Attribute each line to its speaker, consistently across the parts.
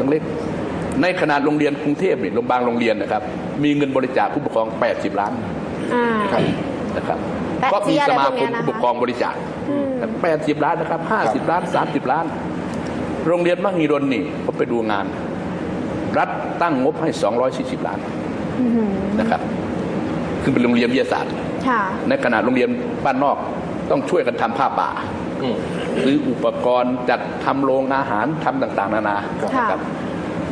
Speaker 1: ตั้งเล็ก ในขนาดโรงเรียนกรุงเทพนี่โรงบางโรงเรียนนะครับ มีเงินบริจาคผู้ปกครอง 80 ล้าน
Speaker 2: อ่า
Speaker 1: นะครับ
Speaker 2: แปะ
Speaker 1: ก็มี
Speaker 2: เจี๊ยะ
Speaker 1: ส
Speaker 2: ไร
Speaker 1: มา
Speaker 2: พวก
Speaker 1: ค
Speaker 2: เนี้
Speaker 1: ม
Speaker 2: ยนะคะ
Speaker 1: ผู้ปกครองบริจาค
Speaker 2: อืม
Speaker 1: แปดสิบล้านนะครับห้าสิบล้านสามสิบล้าน โรงเรียนมหิดลนี่ผมไปดูงาน รัฐตั้งงบให้ 240 ล้าน
Speaker 2: อื้อหือ
Speaker 1: นะครับคือเป็นโรงเรียนวิทยาศาสตร์
Speaker 2: ค่ะ
Speaker 1: ในขณะโรงเรียนบ้านนอกต้องช่วยกันทำผ้าป่า
Speaker 3: อืม
Speaker 1: ซื้ออุปกรณ์จัดทำโรงอาหารทำต่าง ๆ นานา
Speaker 2: ค่ะ
Speaker 1: นะครับ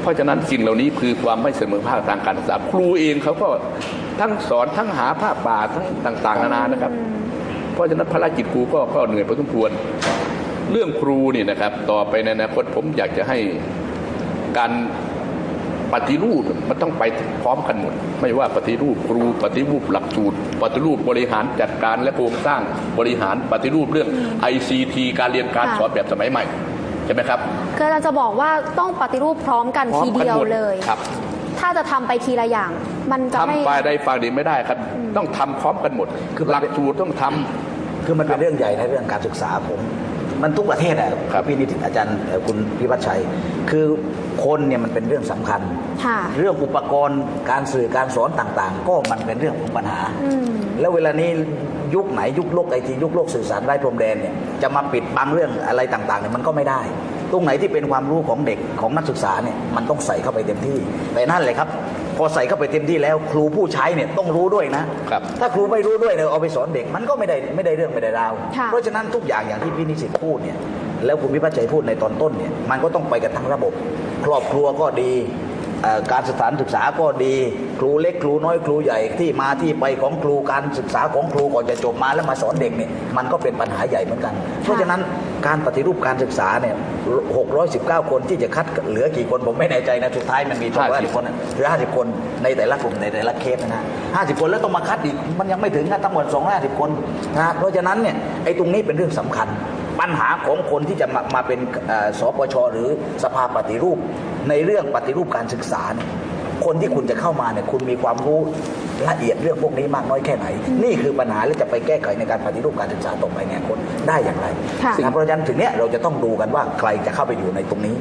Speaker 1: เพราะฉะนั้นสิ่งเหล่านี้คือความไม่เสมอภาคทางการศึกษาครูเองเขาก็ทั้งสอนทั้งหาผ้าป่าทั้งต่าง ๆ นานานะครับ เพราะฉะนั้นภารกิจครูก็ก็เหนื่อยพอสมควร เรื่องครูนี่นะครับ ต่อไปในอนาคตผมอยากจะให้การ ปฏิรูปมันต้องไปพร้อมกันหมด ไม่ว่าปฏิรูปครูปฏิรูปหลักสูตร ปฏิรูปบริหารจัดการและโครงสร้างบริหารปฏิรูปเรื่อง ICT การเรียนการ
Speaker 2: ค่ะ
Speaker 1: สอนแบบสมัยใหม่ใช่ไหมครับ
Speaker 2: คืออาจารย์จะบอกว่าต้องปฏิรูปพร้อมกัน
Speaker 1: พร้อ
Speaker 2: ที
Speaker 1: มกัน
Speaker 2: เดียว
Speaker 1: หมด
Speaker 2: เลย
Speaker 1: ครับ
Speaker 2: ถ้าจะทำไปทีละอย่าง มันจะไม่
Speaker 1: ทำฝ่ายใดฝ่ายหนึ่งไม่ได้ครับ ต้องทำพร้อมกันหมด
Speaker 4: คือ
Speaker 1: หลักสูตรต้องทำ
Speaker 4: คือมันเป็นเรื่องใหญ่ในเรื่องการศึกษาผม มันทุกประเทศอะ
Speaker 1: ครับ
Speaker 4: พี่นิติอาจารย์เอ่อคุณพิพัฒน์ชัย คือคนเนี่ยมันเป็นเรื่องสำคัญ
Speaker 2: ค่ะ
Speaker 4: เรื่องอุปกรณ์การสื่อการสอนต่างๆ ก็มันเป็นเรื่องของปัญหา
Speaker 2: อืม
Speaker 4: แล้วเวลานี้ยุคไหนยุคโลกไอทียุคโลกสื่อสารไร้พรมแดนเนี่ยจะมาปิดบังเรื่องอะไรต่างๆเนี่ยมันก็ไม่ได้ ตรงไหนที่เป็นความรู้ของเด็กของนักศึกษาเนี่ยมันต้องใส่เข้าไปเต็มที่แต่นั่นเลยครับ พอใส่เข้าไปเต็มที่แล้ว ครูผู้ใช้เนี่ยต้องรู้ด้วยนะ
Speaker 1: ครับ
Speaker 4: ถ้าครูไม่รู้ด้วยเนี่ยเอาไปสอนเด็ก มันก็ไม่ได้ไม่ได้เรื่องไม่ได้ราว
Speaker 2: ค่ะ
Speaker 4: เพราะฉะนั้นทุกอย่างอย่างที่พี่นิสิตพูดเนี่ยแล้วคุณพิพัฒน์ชัยพูดในตอนต้นเนี่ยมันก็ต้องไปกันทั้งระบบ ครอบครัวก็ดีเอ่อการสถานศึกษาก็ดี ครูเล็กครูน้อยครูใหญ่ที่มาที่ไปของครูการศึกษาของครูก่อนจะจบมาแล้วมาสอนเด็กเนี่ยมันก็เป็นปัญหาใหญ่เหมือนกัน เพราะฉะนั้น การปฏิรูปการศึกษาเนี่ย 619 คนที่จะคัดเหลือกี่คนผมไม่แน่ใจนะ สุดท้ายมันมีตัว
Speaker 1: 50
Speaker 4: 50คนนะหรือ 50 คนในแต่ละกลุ่มในแต่ละเคสนะฮะ50 คนแล้วต้องมาคัดอีก มันยังไม่ถึงนะทั้งหมด250 คนนะฮะเพราะฉะนั้นเนี่ยไอ้ตรงนี้เป็นเรื่องสำคัญ ปัญหาของคนที่จะมามาเป็นเอ่อสปชหรือสภาปฏิรูปในเรื่องปฏิรูปการศึกษาเนี่ยคนที่คุณจะเข้ามาเนี่ยคุณมีความรู้ ละเอียดเรื่องพวกนี้มากน้อยแค่ไหน นี่คือปัญหาและจะไปแก้ไขในการปฏิรูปการศึกษาต่อไปเนี่ยคนได้อย่างไร
Speaker 2: ค่ะ
Speaker 4: นะเพราะฉะนั้นถึงเนี้ยเราจะต้องดูกันว่าใครจะเข้าไปอยู่ในตรงนี้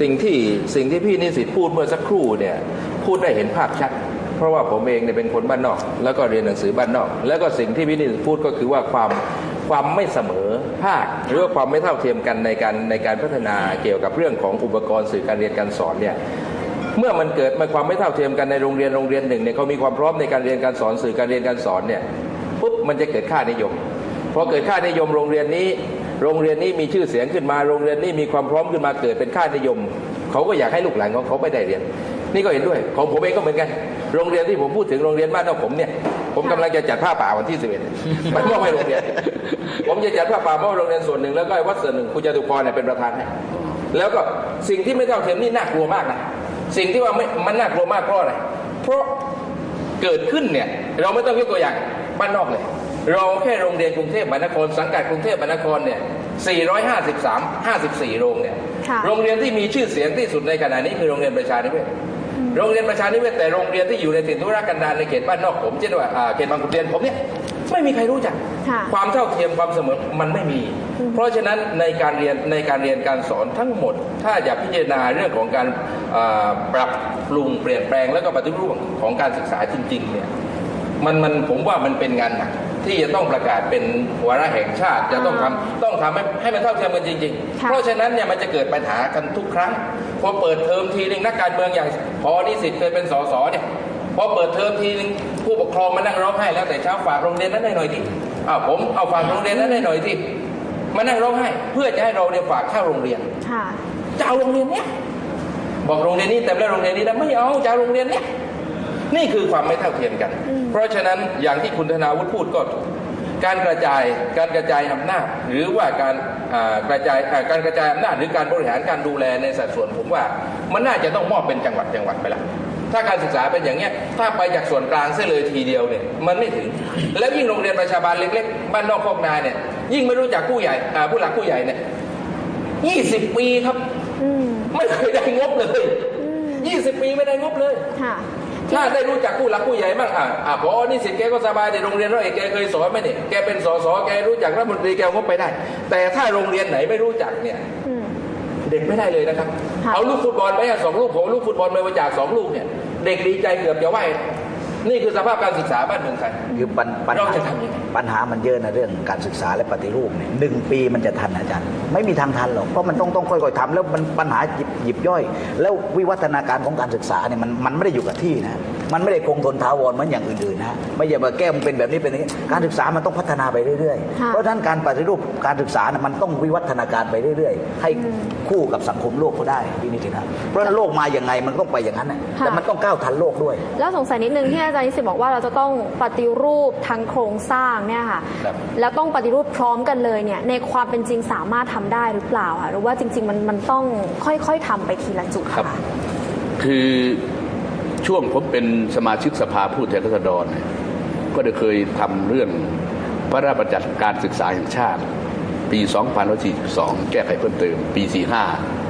Speaker 3: สิ่งที่สิ่งที่พี่นิสิตพูดเมื่อสักครู่เนี่ยพูดได้เห็นภาพชัดเพราะว่าผมเองเนี่ยเป็นคนบ้านนอก แล้วก็เรียนหนังสือบ้านนอก แล้วก็สิ่งที่พี่นิสิตพูดก็คือว่าความความไม่เสมอภาคหรือว่าความไม่เท่าเทียมกันในการในการพัฒนาเกี่ยวกับเรื่องของอุปกรณ์สื่อการเรียนการสอนเนี่ย เมื่อมันเกิดมาความไม่เท่าเทียมกันในโรงเรียนโรงเรียนหนึ่งเนี่ยเขามีความพร้อมในการเรียนการสอนสื่อการเรียนการสอนเนี่ยปุ๊บมันจะเกิดค่านิยมพอเกิดค่านิยมโรงเรียนนี้ โรงเรียนนี้มีชื่อเสียงขึ้นมาโรงเรียนนี้มีความพร้อมขึ้นมาเกิดเป็นค่านิยมเขาก็อยากให้ลูกหลานของเขาไปได้เรียน นี่ก็เห็นด้วย ของผมเองก็เหมือนกัน โรงเรียนที่ผมพูดถึงโรงเรียนบ้านนอกผมเนี่ย ผมกำลังจะจัดผ้าป่าวันที่11มันมอบให้โรงเรียน ผมจะจัดผ้าป่ามอบให้โรงเรียนส่วนหนึ่งแล้วก็วัดส่วนหนึ่งคุณจตุพรเนี่ยเป็นประธานให้แล้วก็สิ่งที่ไม่เท่าเทียมนี่น่ากลัวมากนะ สิ่งที่ว่าไม่มันน่ากลัวมากเพราะอะไรเพราะเกิดขึ้นเนี่ยเราไม่ต้องยกตัวอย่างบ้านนอกเลย เราแค่โรงเรียนกรุงเทพมหานคร สังกัดกรุงเทพมหานครเนี่ย 453 54 โรงเนี่ย
Speaker 2: ค่ะ
Speaker 3: โรงเรียนที่มีชื่อเสียงที่สุดในขณะนี้คือโรงเรียนประชานิเวศโรงเรียนประชานิเวศแต่โรงเรียนที่อยู่ในถิ่นธุรกันดารในเขตบ้านนอกผมเช่นว่าอ่าเขตบางขุนเทียนผมเนี่ยไม่มีใครรู้จัก
Speaker 2: ค่ะ
Speaker 3: ความเท่าเทียมความเสมอมันไม่มี เพราะฉะนั้นในการเรียนในการเรียนการสอนทั้งหมด ถ้าอยากพิจารณาเรื่องของการอ่าปรับปรุงเปลี่ยนแปลงแล้วก็ปฏิรูปของการศึกษาจริงๆเนี่ยมันมันผมว่ามันเป็นงานหนักที่จะต้องประกาศเป็นวาระแห่งชาติจะต้องทำต้องทำให้ให้มันเท่าเทียมกันจริงๆ
Speaker 2: ค่ะ
Speaker 3: เพราะฉะนั้นเนี่ยมันจะเกิดปัญหากันทุกครั้งพอเปิดเทอมทีนึงนักการเมืองอย่างพอนิสิตเคยเป็นสสเนี่ยพอเปิดเทอมทีนึงผู้ปกครองมานั่งร้องไห้แล้วแต่เช้าฝากโรงเรียนนั้นให้หน่อยที่ อ้าวผมเอาฝากโรงเรียนนั้นให้หน่อยที่มานั่งร้องไห้เพื่อจะให้เราเนี่ยฝากเข้าโรงเรียน
Speaker 2: ค่ะ
Speaker 3: จะเอาโรงเรียนเนี้ยบอกโรงเรียนนี้เต็มแล้วโรงเรียนนี้นะไม่เอาจะเอาโรงเรียนเนี้ยนี่คือความไม่เท่าเทียมกัน
Speaker 2: อืม
Speaker 3: เพราะฉะนั้นอย่างที่คุณธนาวุฒิพูดก็ถูกการกระจายการกระจายอำนาจหรือว่าการอ่ากระจายอ่าการกระจายอำนาจหรือการบริหารการดูแลในสัดส่วนผมว่า มันน่าจะต้องมอบเป็นจังหวัดจังหวัดไปละ ถ้าการศึกษาเป็นอย่างเนี้ยถ้าไปจากส่วนกลางเสียเลยทีเดียวเนี่ยมันไม่ถึง แล้วยิ่งโรงเรียนประชาบาลเล็กๆ บ้านนอกคอกนาเนี่ยยิ่งไม่รู้จักผู้ใหญ่อ่าผู้หลักผู้ใหญ่เนี่ยยี่สิบปีครับ
Speaker 2: อืม
Speaker 3: ไม่เคยได้งบเลย
Speaker 2: อืม
Speaker 3: ยี่สิบปีไม่ได้งบเลย
Speaker 2: ค่ะ
Speaker 3: ถ้าได้รู้จักผู้หลักผู้ใหญ่บ้างอะอะพอนี่สิทธิ์แกก็สบายแต่โรงเรียนเราเอกแกเคยสอนไหมเนี่ยแกเป็นสสแกรู้จักรัฐมนตรีแกเอางบไปได้ แต่ถ้าโรงเรียนไหนไม่รู้จักเนี่ย
Speaker 2: อืม
Speaker 3: เด็กไม่ได้เลยนะครับ
Speaker 2: คค่ะ
Speaker 3: เอาลูกฟุตบอลไปอะสองลูกผมเอาลูกฟุตบอลไปบริจาคสองลูกเนี่ย เด็กดีใจเกือบจะไหวนี่คือสภาพการศึกษาบ้านเมืองไทย
Speaker 4: คือปัญปัญ
Speaker 3: เรา
Speaker 4: หา
Speaker 3: จะทำยังไง
Speaker 4: ปัญหามันเยอะนะเรื่องการศึกษาและปฏิรูปเนี่ยหนึ่งปีมันจะทันอาจารย์ ไม่มีทางทันหรอกเพราะมันต้องต้องค่อยๆทำแล้วมันปัญหาหยิบหยิบย่อย แล้ววิวัฒนาการของการศึกษาเนี่ยมันมันไม่ได้อยู่กับที่นะ มันไม่ได้คงทนถาวรเหมือนอย่างอื่นๆนะไม่ใช่ว่าแก้มนเป็นแบบนี้เป็นอย่างนี้การศึกษามันต้องพัฒนาไปเรื่อยๆ
Speaker 2: ค่ะ
Speaker 4: เพราะฉะนั้นการปฏิรูปการศึกษาเนี่ยมันต้องวิวัฒนาการไปเรื่อยๆ ให้คู่กับสังคมโลกเขาได้พี่นิตินะเพราะฉะนั้นโลกมาอย่างไงมันต้องไปอย่างนั้นนะแต่มันต้องก้าวทันโลกด้วย
Speaker 2: แล้วสงสัยนิดนึงที่อาจารย์นิสิตบอกว่าเราจะต้องปฏิรูปทั้งโครงสร้างเนี่ยค่ะ
Speaker 3: ครับ
Speaker 2: แล้วต้องปฏิรูปพร้อมกันเลยเนี่ยในความเป็นจริงสามารถทำได้หรือเปล่าคะหรือว่าจริง ๆ มันมันต้องค่อยๆทำไปทีละจุด
Speaker 1: ครับ
Speaker 2: ค่ะ
Speaker 1: คือ ช่วงผมเป็นสมาชิกสภาผู้แทนราษฎรเนี่ยก็ได้เคยทำเรื่องพระราชบัญญัติการศึกษาแห่งชาติ ปี 2542 แก้ไขเพิ่มเติม ปี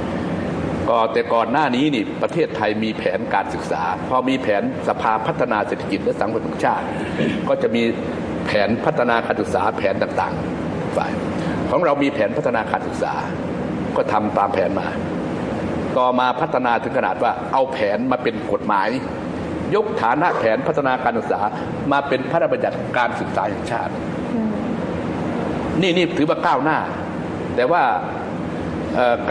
Speaker 1: 45 ก็แต่ก่อนหน้านี้นี่ประเทศไทยมีแผนการศึกษา พอมีแผนสภาพัฒนาเศรษฐกิจและสังคมแห่งชาติ ก็จะมีแผนพัฒนาการศึกษาแผนต่างๆฝ่ายของเรามีแผนพัฒนาการศึกษา ก็ทำตามแผนมา ต่อมาพัฒนาถึงขนาดว่าเอาแผนมาเป็นกฎหมาย ยกฐานะแผนพัฒนาการศึกษามาเป็นพระราชบัญญัติการศึกษาแห่งชาติ นี่นี่ถือว่าก้าวหน้า แต่ว่า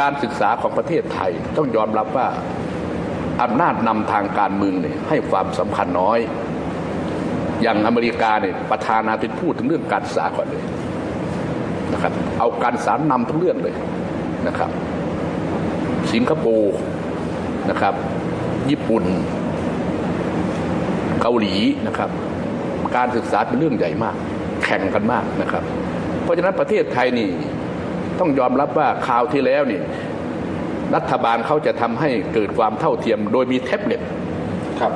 Speaker 1: การศึกษาของประเทศไทยต้องยอมรับว่าอำนาจนำทางการเมืองเนี่ยให้ความสำคัญน้อย อย่างอเมริกาเนี่ยประธานาธิบดีพูดถึงเรื่องการศึกษาก่อนเลยนะครับ เอาการศึกษานำทุกเรื่องเลยนะครับ สิงคโปร์นะครับ ญี่ปุ่น เกาหลีนะครับ การศึกษาเป็นเรื่องใหญ่มาก แข่งกันมากนะครับ เพราะฉะนั้นประเทศไทยนี่ต้องยอมรับว่าคราวที่แล้วนี่รัฐบาลเขาจะทำให้เกิดความเท่าเทียม โดยมีแท็บเล็ต
Speaker 3: ครับ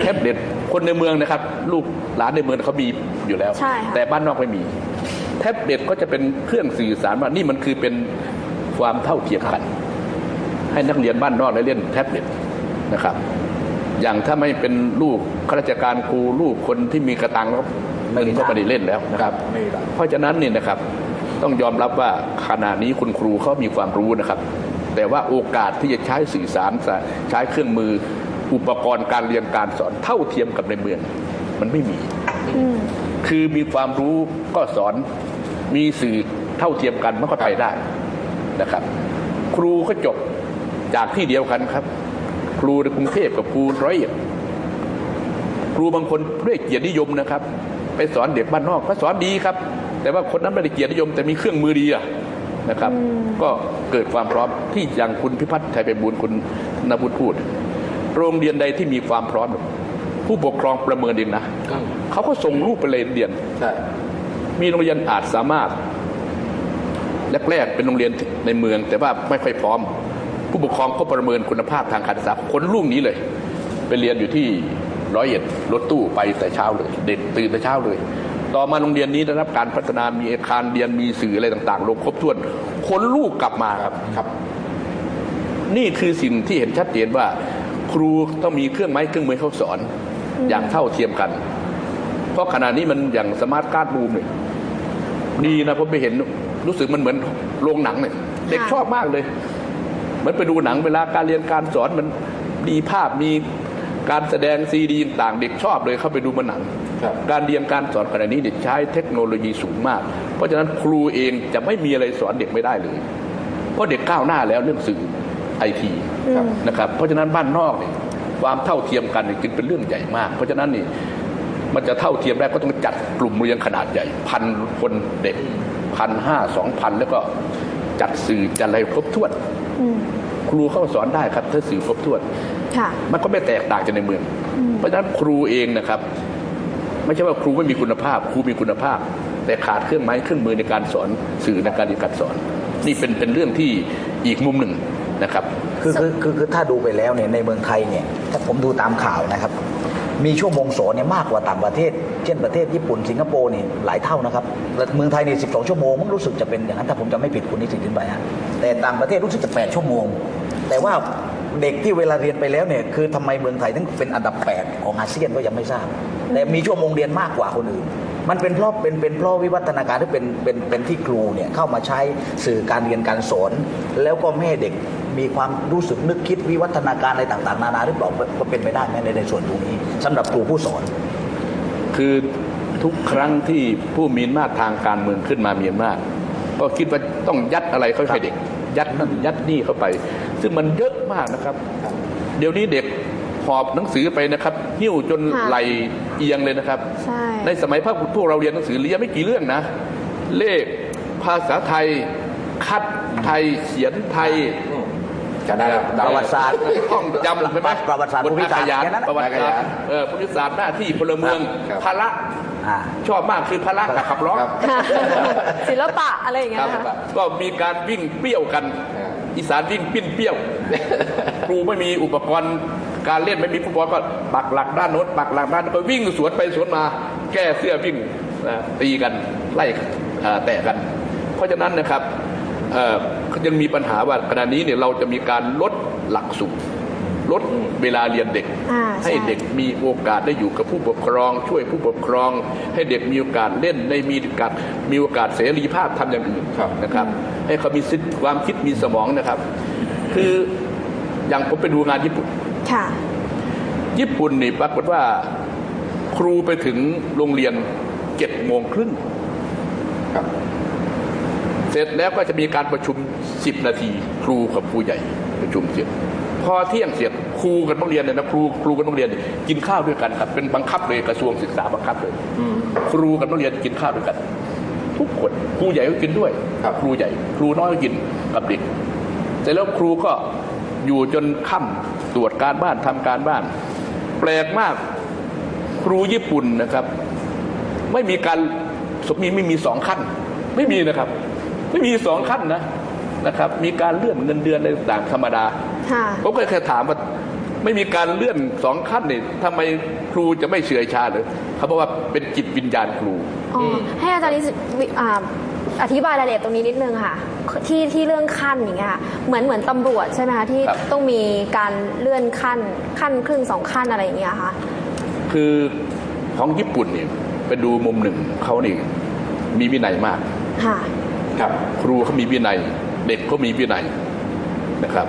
Speaker 1: แท็บเล็ตคนในเมืองนะครับ ลูกหลานในเมืองเขามีอยู่แล้ว
Speaker 2: ใช่ค่ะ
Speaker 1: แต่บ้านนอกไม่มี แท็บเล็ตก็จะเป็นเครื่องสื่อสารว่านี่มันคือเป็นความเท่าเทียมกัน ให้นักเรียนบ้านนอกได้เล่นแท็บเล็ตนะครับ อย่างถ้าไม่เป็นลูกข้าราชการครูลูกคนที่มีกระตังก็
Speaker 4: ไม่มี
Speaker 1: ก็ไม่ได้เล่นแล้วนะครับ
Speaker 3: ไม่ได้
Speaker 1: เพราะฉะนั้นนี่นะครับ ต้องยอมรับว่าขณะนี้คุณครูเขามีความรู้นะครับ แต่ว่าโอกาสที่จะใช้สื่อสารใช้เครื่องมืออุปกรณ์การเรียนการสอนเท่าเทียมกับในเมือง มันไม่มี
Speaker 2: อืม
Speaker 1: คือมีความรู้ก็สอนมีสื่อเท่าเทียมกันมันก็ไปได้นะครับ ครูก็จบ จากที่เดียวกันครับ ครูในกรุงเทพกับครูร้อยเอ็ดครูบางคนด้วยเกียรตินิยมนะครับ ไปสอนเด็กบ้านนอกก็สอนดีครับ แต่ว่าคนนั้นไม่ได้เกียรตินิยม แต่มีเครื่องมือดีอะนะครับ ก็เกิดความพร้อมที่อย่างคุณพิพัฒน์ชัยไปบูลย์คุณนบุตรพูด โรงเรียนใดที่มีความพร้อม ผู้ปกครองประเมินเองนะ
Speaker 3: อืม
Speaker 1: เขาก็ส่งลูกไปเรียน
Speaker 3: ใช่
Speaker 1: มีโรงเรียนอาจสามารถแรกๆเป็นโรงเรียนในเมือง แต่ว่าไม่ค่อยพร้อม ผู้ปกครองก็ประเมินคุณภาพทางการศึกษาคนลูกนี้เลย ไปเรียนอยู่ที่ร้อยเอ็ดรถตู้ไปแต่เช้าเลย เด็กตื่นแต่เช้าเลย ต่อมาโรงเรียนนี้ได้รับการพัฒนามีอาคารเรียนมีสื่ออะไรต่างๆลงครบถ้วนคนลูกกลับมาครับ
Speaker 3: ครับ
Speaker 1: นี่คือสิ่งที่เห็นชัดเจนว่า ครูต้องมีเครื่องไม้เครื่องมือเขาสอน อย่างเท่าเทียมกัน เพราะขณะนี้มันอย่างสมาร์ทการ์ดรูมเนี่ยดีนะผมไปเห็นรู้สึกมันเหมือนโรงหนังเนี่ยเด็ก
Speaker 2: ค่ะ
Speaker 1: ชอบมากเลยเห มือนไปดูหนังเวลาการเรียนการสอนมันดีภาพมีการแสดงซีดีต่างๆเด็กชอบเลยเข้าไปดูมันหนัง
Speaker 3: ครับ
Speaker 1: การเรียนการสอนขณะนี้เด็กใช้เทคโนโลยีสูงมาก เพราะฉะนั้นครูเองจะไม่มีอะไรสอนเด็กไม่ได้เลย เพราะเด็กก้าวหน้าแล้วเรื่องสื่อไอที
Speaker 3: ครับ
Speaker 1: นะครับเพราะฉะนั้นบ้านนอกเนี่ยความเท่าเทียมกันเนี่ยจึงเป็นเรื่องใหญ่มาก เพราะฉะนั้นนี่มันจะเท่าเทียมได้ก็ต้องจัดกลุ่มเรียนขนาดใหญ่พันคนเด็กพันห้าสองพันแล้วก็จัดสื่อจัดอะไรครบถ้วน
Speaker 2: อืม
Speaker 1: ครูเข้าสอนได้ครับ ถ้าสื่อครบถ้วน
Speaker 2: ค่ะ
Speaker 1: มันก็ไม่แตกต่างจากในเมือง เพราะฉะนั้นครูเองนะครับ ไม่ใช่ว่าครูไม่มีคุณภาพ ครูมีคุณภาพ แต่ขาดเครื่องไม้เครื่องมือในการสอนสื่อในการเรียนการสอน นี่เป็นเป็นเรื่องที่อีกมุมหนึ่งนะครับ
Speaker 4: คือคือคือคือถ้าดูไปแล้วเนี่ยในเมืองไทยเนี่ยถ้าผมดูตามข่าวนะครับ มีชั่วโมงสอนเนี่ยมากกว่าต่างประเทศ เช่นประเทศญี่ปุ่นสิงคโปร์นี่หลายเท่านะครับแต่เมืองไทยเนี่ย12ชั่วโมงมันรู้สึกจะเป็นอย่างนั้นถ้าผมจะไม่ผิดคุณนิสิตขึ้นไปฮะแต่ต่างประเทศรู้สึกจะ8ชั่วโมง แต่ว่าเด็กที่เวลาเรียนไปแล้วเนี่ยคือทำไมเมืองไทยถึงเป็นอันดับ 8 ของอาเซียนก็ยังไม่ทราบ แต่มีชั่วโมงเรียนมากกว่าคนอื่น มันเป็นเพราะเป็นเป็นเพราะวิวัฒนาการที่เป็นเป็นเป็นที่ครูเนี่ยเข้ามาใช้สื่อการเรียนการสอน แล้วก็ไม่ให้เด็กมีความรู้สึกนึกคิดวิวัฒนาการอะไรต่างๆ นานาหรือเปล่าก็เป็นไปได้ไหมในในส่วนตรงนี้สำหรับครูผู้สอน
Speaker 1: คือทุกครั้งที่ผู้มีอำนาจทางการเมืองขึ้นมามีอำนาจก็คิดว่าต้องยัดอะไรเข้าให้เด็ก ยัดนั่นยัดนี่เข้าไป ซึ่งมันเยอะมากนะครับ เดี๋ยวนี้เด็กหอบหนังสือไปนะครับหิ้วจน
Speaker 2: ค่ะ
Speaker 1: ไหลเอียงเลยนะครับ
Speaker 2: ใช่
Speaker 1: ในสมัยพวกพวกเราเรียนหนังสือเรียนไม่กี่เรื่องนะ เลขภาษาไทย คัดไทยเขียนไทย
Speaker 3: จะได้รับ
Speaker 4: ประวัติศาสตร์
Speaker 1: ท่องจำใช่ไหม
Speaker 4: ประวัติศาสตร์
Speaker 1: บน
Speaker 4: ภูมิศาสตร์
Speaker 1: ขยาน
Speaker 4: แค่นั้นนะ
Speaker 1: ประวัติศาสตร์เออภูมิศาสตร์หน้าที่พลเมือง
Speaker 3: ครับ
Speaker 1: พละ
Speaker 4: อ่า
Speaker 1: ชอบมากคือพละกับขับร้อง
Speaker 3: ครับ
Speaker 2: ศิลปะอะไรอย่างเงี้
Speaker 1: ค
Speaker 2: ย
Speaker 1: รับ
Speaker 2: นะคะ
Speaker 1: ก็มีการวิ่งเปรี้ยวกัน
Speaker 3: อี
Speaker 1: สานวิ่งปิ้นเปรี้ยวครูไม่มีอุปกรณ์การเล่นไม่มีฟุตบอลก็ปักหลักด้านโน้นปักหลักด้านก็วิ่งสวนไปสวนมา แก้เสื้อวิ่งนะตีกันไล่แตะกัน เพราะฉะนั้นนะครับยังมีปัญหาว่าขณะนี้เนี่ยเราจะมีการลดหลักสูตร ลดเวลาเรียนเด็ก
Speaker 2: อ่า
Speaker 1: ให้
Speaker 2: ใช่
Speaker 1: เด็กมีโอกาสได้อยู่กับผู้ปกครอง ช่วยผู้ปกครอง ให้เด็กมีโอกาสเล่นได้มีโอกาสมีโอกาสเสรีภาพทำอย่างอื่น
Speaker 3: ครับ
Speaker 1: นะครับ ให้เขามีสิทธิความคิดมีสมองนะครับ คืออย่างผมไปดูงานญี่ปุ่น
Speaker 2: ค่ะ
Speaker 1: ญี่ปุ่นนี่ปรากฏว่าครูไปถึงโรงเรียนเจ็ดโมงครึ่ง
Speaker 3: ครับ
Speaker 1: เสร็จแล้วก็จะมีการประชุมสิบนาที ครูกับครูใหญ่ประชุมเสร็จ พอเที่ยงเสร็จครูกับนักเรียนเนี่ยนะครูครูกับนักเรียนเนี่ยกินข้าวด้วยกันครับเป็นบังคับเลยกระทรวงศึกษาบังคับเลยครูกับนักเรียนกินข้าวด้วยกัน ทุกคนครูใหญ่ก็กินด้วย
Speaker 3: ครับ
Speaker 1: ครูใหญ่ ครูน้อยก็กินกับเด็กเสร็จแล้วครูก็อยู่จนค่ำตรวจการบ้านทำการบ้าน แปลกมากครูญี่ปุ่นนะครับ ไม่มีการสมมีไม่มีสองขั้น ไม่มีนะครับ ไม่มีสองขั้นนะนะครับ มีการเลื่อนเงินเดือนอะไรต่างๆธรรมดา
Speaker 2: ค่ะ
Speaker 1: ผมก็เคยถามว่าไม่มีการเลื่อนสองขั้นนี่ทำไมครูจะไม่เฉื่อยชาเลยเขาบอกว่าเป็นจิตวิญญาณครู
Speaker 2: อ๋อให้อาจารย์นิสิตวิอ่าอธิบายรายละเอียดตรงนี้นิดนึงค่ะ ที่ที่เรื่องขั้นอย่างเงี้ยค่ะเหมือนเหมือนตำรวจใช่ไหมคะที่
Speaker 1: ครับ
Speaker 2: ต้องมีการเลื่อนขั้นขั้นครึ่งสองขั้นอะไรอย่างเงี้ยค่ะ
Speaker 1: คือของญี่ปุ่นเนี่ยไปดูมุมหนึ่งเขานี่มีวินัยมาก
Speaker 2: ค่ะ
Speaker 3: ครับ
Speaker 1: ครูเขามีวินัย เด็กก็มีวินัยนะครับ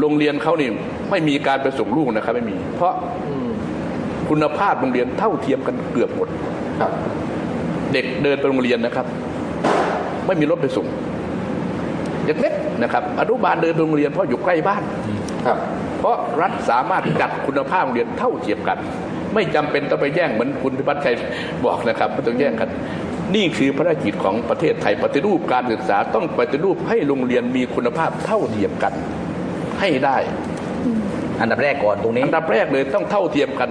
Speaker 1: โรงเรียนเขานี่ไม่มีการไปส่งลูกนะครับ ไม่มี เพราะคุณภาพโรงเรียนเท่าเทียมกันเกือบหมด
Speaker 3: ครับ
Speaker 1: เด็กเดินไปโรงเรียนนะครับ ไม่มีรถไปส่งเด็กเล็กนะครับอนุบาลเดินไปโรงเรียนเพราะอยู่ใกล้บ้าน
Speaker 3: ครับ
Speaker 1: เพราะรัฐสามารถจัดคุณภาพโรงเรียนเท่าเทียมกัน ไม่จำเป็นต้องไปแย่งเหมือนคุณพิพัฒน์ชัยบอกนะครับไม่ต้องแย่งกันนี่คือภารกิจของประเทศไทยปฏิรูปการศึกษาต้องปฏิรูปให้โรงเรียนมีคุณภาพเท่าเทียมกัน ให้ได้
Speaker 4: อันดับแรกก่อนตรงนี้
Speaker 1: อันดับแรกเลยต้องเท่าเทียมกัน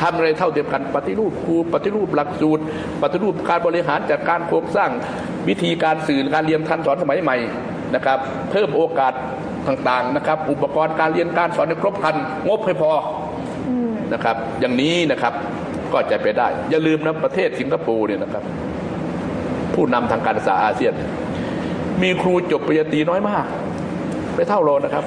Speaker 1: ทำอะไรเท่าเทียมกันปฏิรูปครูปฏิรูปหลักสูตร ปฏิรูปการบริหารจัดการโครงสร้างวิธีการสื่อการเรียนการสอนสมัยใหม่นะครับ เพิ่มโอกาสต่างๆนะครับ อุปกรณ์การเรียนการสอนให้ครบครันงบให้พออนะครับ อย่างนี้นะครับก็จะไปได้ อย่าลืมนะประเทศสิงคโปร์เนี่ยนะครับ ผู้นำทางการศึกษาอาเซียน มีครูจบปริญญาตรีน้อยมาก ไม่เท่าเรานะครับ